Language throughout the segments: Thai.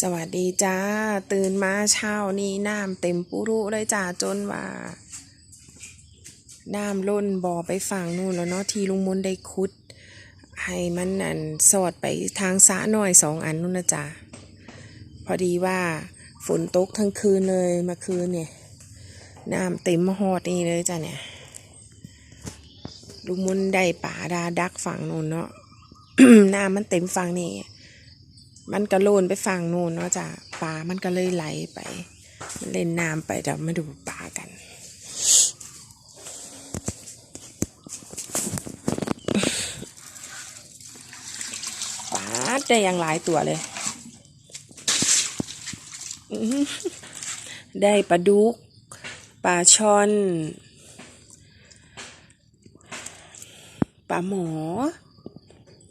สวัสดีจ้า ตื่นมาเช้านี้น้ำเต็มปุรุเลยจ้าจนว่า น้ำล้นบ่อไปฝั่งนู่นแล้วเนาะที่ลุงมนได้คุด ให้มันนั่นสอดไปทางสะหน่อยสองอันนู่นนะจ้าพอดีว่าฝนตกทั้งคืนเลยมื่อคืนเนี่ยน้ำเต็มหอดนี่เลยจ้าเนี่ยลุงมนได้ป่าดาดักฝั่งนู่นเนาะน้ำมันเต็มฝั่งนี่ มันก็โลนไปฝั่งนู่นเนาะจ้ะปลามันก็เลยไหลไป เล่นน้ำไปเดี๋ยวมาดูปลากัน ปลาได้อย่างหลายตัวเลย ได้ปลาดุก ปลาช่อน ปลาหมอ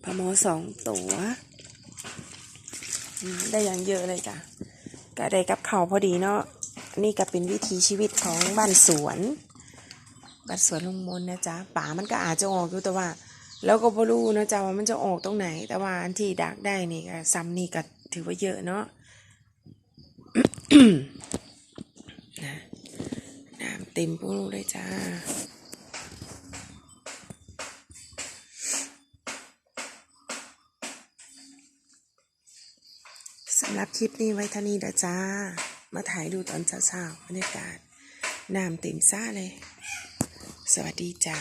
ปลาหมอสองตัว ได้อย่างเยอะเลยจ้ะก็ได้กับเขาพอดีเนาะนี่ก็เป็นวิถีชีวิตของบ้านสวนบ้านสวนลุงมนนะจ๊ะป่ามันก็อาจจะออกอยู่แต่ว่า แล้วก็บ่รู้นะจ๊ะว่ามันจะออกตรงไหน แต่ว่าอันที่ดักได้นี่ก็ซ้ำนี่ก็ถือว่าเยอะเนาะนะน้ำเต็มปูเลยจ้าำหรับคลิปนี้ไว้เท่านี้นะจ้า มาถ่ายดูตอนเช้าๆบรรยากาศน้ำเต็มซ่าเลย สวัสดีจ้า